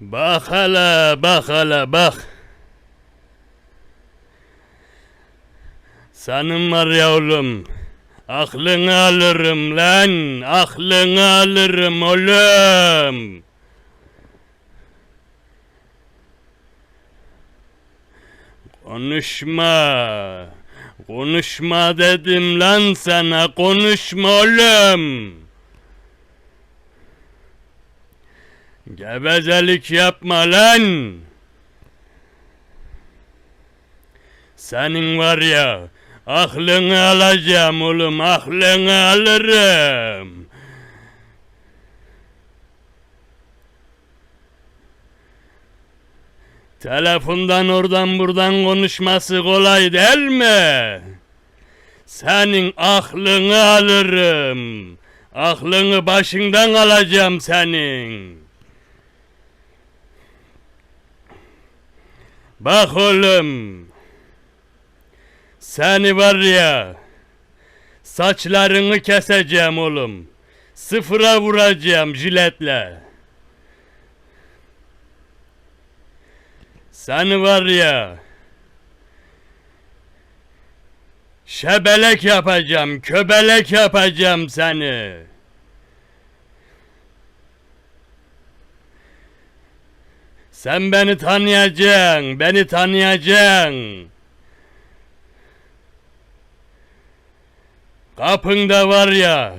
Bak hele, bak hele, bak. Senin var ya oğlum. Aklını alırım lan. Aklını alırım oğlum. Konuşma. Konuşma dedim lan sana. Konuşma oğlum. Gevezelik yapma lan. Senin var ya aklını alacağım oğlum aklını alırım. Telefondan oradan buradan konuşması kolay değil mi? Senin aklını alırım. Aklını başından alacağım senin. Bak oğlum. Seni var ya. Saçlarını keseceğim oğlum. Sıfıra vuracağım jiletle. Seni var ya. Şebelek yapacağım, köbelek yapacağım seni. Sen beni tanıyacaksın, beni tanıyacaksın. Kapında var ya,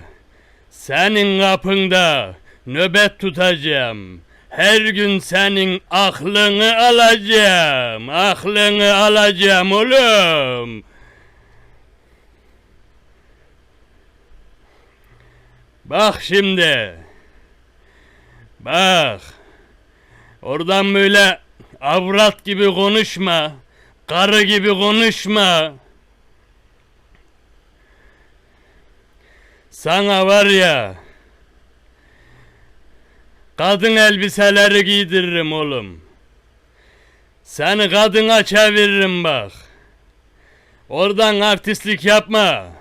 senin kapında nöbet tutacağım. Her gün senin aklını alacağım, aklını alacağım oğlum. Bak şimdi. Bak. Oradan böyle avrat gibi konuşma. Karı gibi konuşma. Sana var ya. Kadın elbiseleri giydiririm oğlum. Seni kadına çeviririm bak. Oradan artistlik yapma.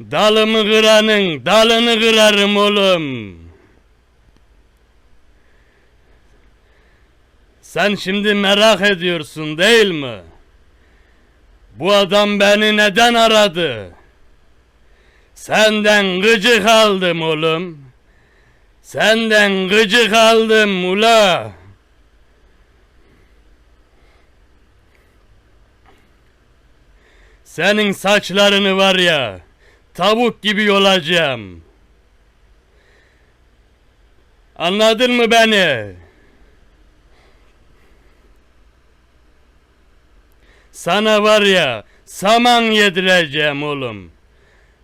Dalımı kıranın dalını kırarım oğlum. Sen şimdi merak ediyorsun değil mi? Bu adam beni neden aradı? Senden gıcık aldım oğlum. Senden gıcık aldım ula. Senin saçlarını var ya, tavuk gibi yolacağım. Anladın mı beni? Sana var ya, saman yedireceğim oğlum.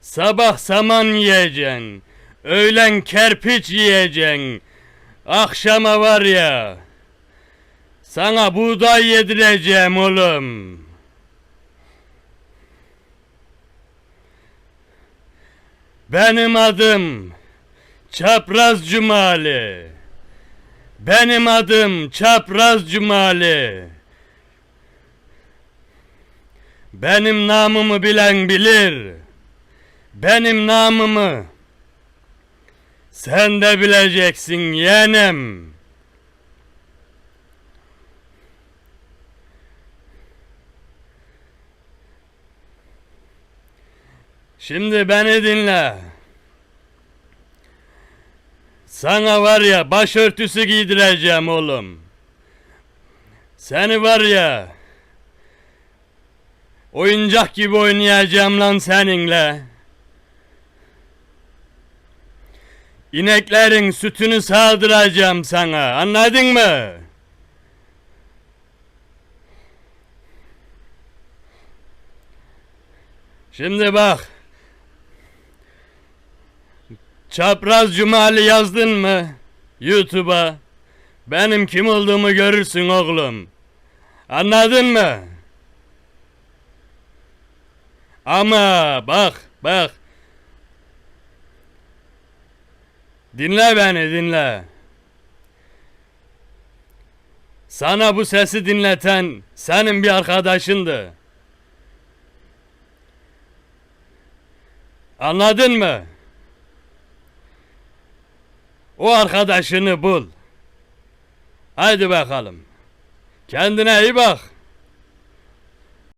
Sabah saman yiyeceksin. Öğlen kerpiç yiyeceksin. Akşama var ya, sana buğday yedireceğim oğlum. Benim adım Çapraz Cumali. Benim adım Çapraz Cumali. Benim namımı bilen bilir. Benim namımı sen de bileceksin yeğenim. Şimdi beni dinle. Sana var ya başörtüsü giydireceğim oğlum. Seni var ya oyuncak gibi oynayacağım lan seninle. İneklerin sütünü sağdıracağım sana. Anladın mı? Şimdi bak. Çapraz Cumali yazdın mı? YouTube'a. Benim kim olduğumu görürsün oğlum. Anladın mı? Ama bak bak. Dinle beni dinle. Sana bu sesi dinleten senin bir arkadaşındı. Anladın mı? O arkadaşını bul. Haydi bakalım. Kendine iyi bak.